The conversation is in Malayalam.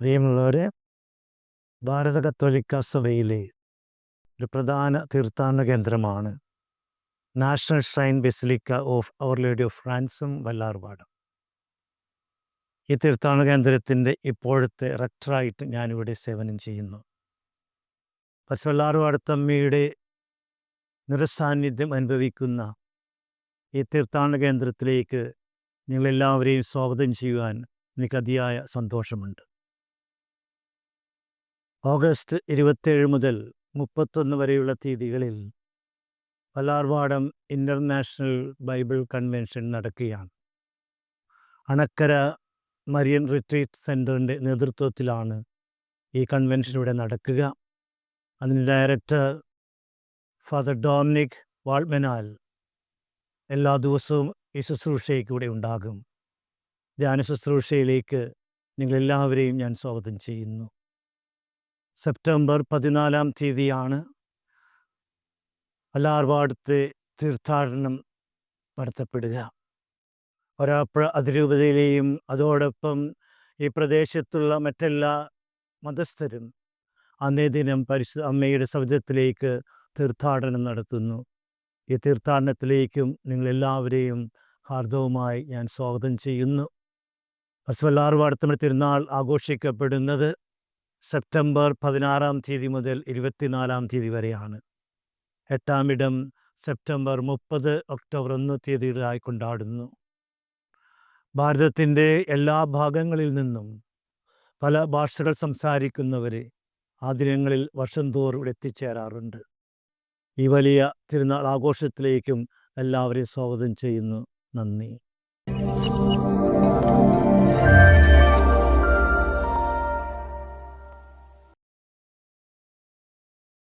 പ്രിയമുള്ളവരെ ഭാരത കത്തോലിക്ക സഭയിലെ ഒരു പ്രധാന തീർത്ഥാടന കേന്ദ്രമാണ് national shrine basilica of our lady of ഫ്രാൻസും വല്ലാർപാടും ഈ തീർത്ഥാടന കേന്ദ്രത്തിന്റെ ഇപ്പോഴത്തെ റക്ടറായിട്ട് ഞാനിവിടെ സേവനം ചെയ്യുന്നു. പക്ഷെ വല്ലാർപാടത്തമ്മയുടെ നിറസാന്നിധ്യം അനുഭവിക്കുന്ന ഈ തീർത്ഥാടന കേന്ദ്രത്തിലേക്ക് നിങ്ങളെല്ലാവരെയും സ്വാഗതം ചെയ്യുവാൻ എനിക്ക് അതിയായ സന്തോഷമുണ്ട്. ഓഗസ്റ്റ് ഇരുപത്തേഴ് മുതൽ മുപ്പത്തൊന്ന് വരെയുള്ള തീയതികളിൽ പലാർവാടം ഇന്റർനാഷണൽ ബൈബിൾ കൺവെൻഷൻ നടക്കുകയാണ്. അണക്കര മരിയൻ റിട്രീറ്റ് സെന്ററിന്റെ നേതൃത്വത്തിലാണ് ഈ കൺവെൻഷൻ ഇവിടെ നടക്കുക. അതിന് ഡയറക്ടർ ഫാദർ ഡോമിനിക് വാൾമെനാൽ എല്ലാ ദിവസവും ഈ ശുശ്രൂഷയ്ക്ക് ഇവിടെ ഉണ്ടാകും. ധ്യാന ശുശ്രൂഷയിലേക്ക് നിങ്ങളെല്ലാവരെയും ഞാൻ സ്വാഗതം ചെയ്യുന്നു. സെപ്റ്റംബർ പതിനാലാം തീയതിയാണ് അല്ലാർപാടത്തെ തീർത്ഥാടനം നടത്തപ്പെടുക. ഒരാപ്പുഴ അതിരൂപതയിലെയും അതോടൊപ്പം ഈ പ്രദേശത്തുള്ള മറ്റെല്ലാ മതസ്ഥരും അന്നേ ദിനം പരിശു അമ്മയുടെ സൗജത്തിലേക്ക് തീർത്ഥാടനം നടത്തുന്നു. ഈ തീർത്ഥാടനത്തിലേക്കും നിങ്ങളെല്ലാവരെയും ഹാർദവുമായി ഞാൻ സ്വാഗതം ചെയ്യുന്നു. ബസ്വല്ലാർവാടത്തമ്മ തിരുനാൾ ആഘോഷിക്കപ്പെടുന്നത് സെപ്റ്റംബർ പതിനാറാം തീയതി മുതൽ ഇരുപത്തിനാലാം തീയതി വരെയാണ്. എട്ടാം ഇടം സെപ്റ്റംബർ മുപ്പത് ഒക്ടോബർ ഒന്ന് തീയതികളായി കൊണ്ടാടുന്നു. ഭാരതത്തിന്റെ എല്ലാ ഭാഗങ്ങളിൽ നിന്നും പല ഭാഷകൾ സംസാരിക്കുന്നവർ ആ ദിനങ്ങളിൽ വർഷം തോറും ഇവിടെ എത്തിച്ചേരാറുണ്ട്. ഈ വലിയ തിരുനാൾ ആഘോഷത്തിലേക്കും എല്ലാവരെയും സ്വാഗതം ചെയ്യുന്നു. നന്ദി.